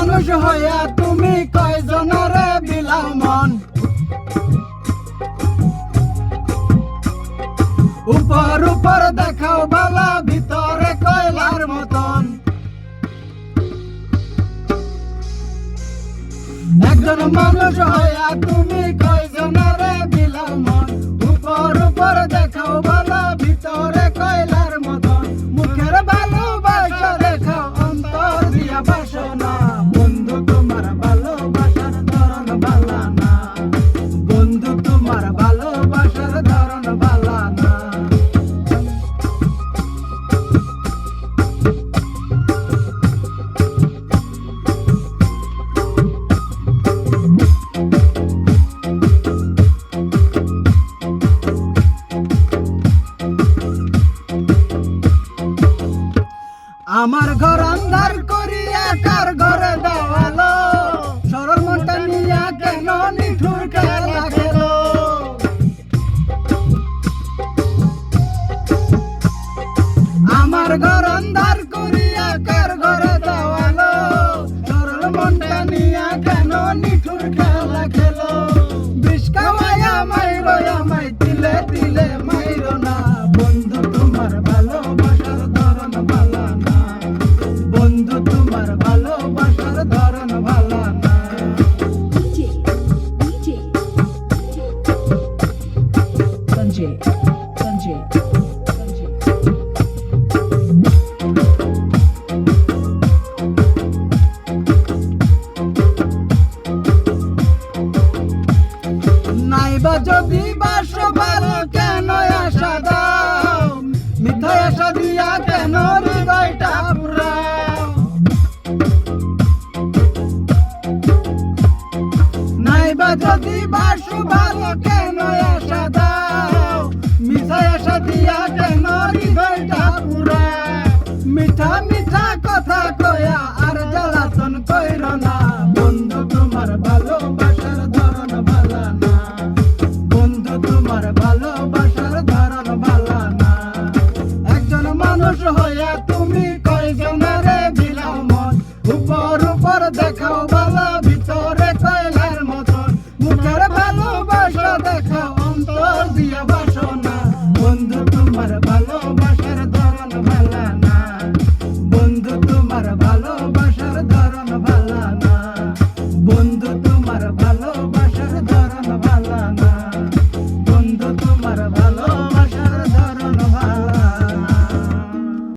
মানুষ হইয়া তুমি কয়জনরে বিলাও মন উপর উপর দেখাও বালা, ভিতরে কয়লার মতন। একজন মানুষ হইয়া তুমি কয়জনরে আমার ঘর আন্ধার করিয়া কার ঘরে দেওয়ালো? আমার ঘর আন্ধার করিয়া কার ঘরে দেওয়ালো? সরল মনটা নিয়া কেন নিঠুর খেলা খেলো? বিষ খাওয়াইয়া মাইরো আমায় তিলে তিলে মাইরো না। বন্ধু তোমার ভালোবাসার ধরন ভালা না। বন্ধু তোমার ভালোবাসার ধরন ভালা না। Sanjay, Sanjay. নাইবা যদি বাস ভালো, কেন আশা দাও? মিথ্যা আশা দিয়া কেন হৃদয়টা পুরাও? নাইবা যদি বাস ভালো কেন ভালোবাসা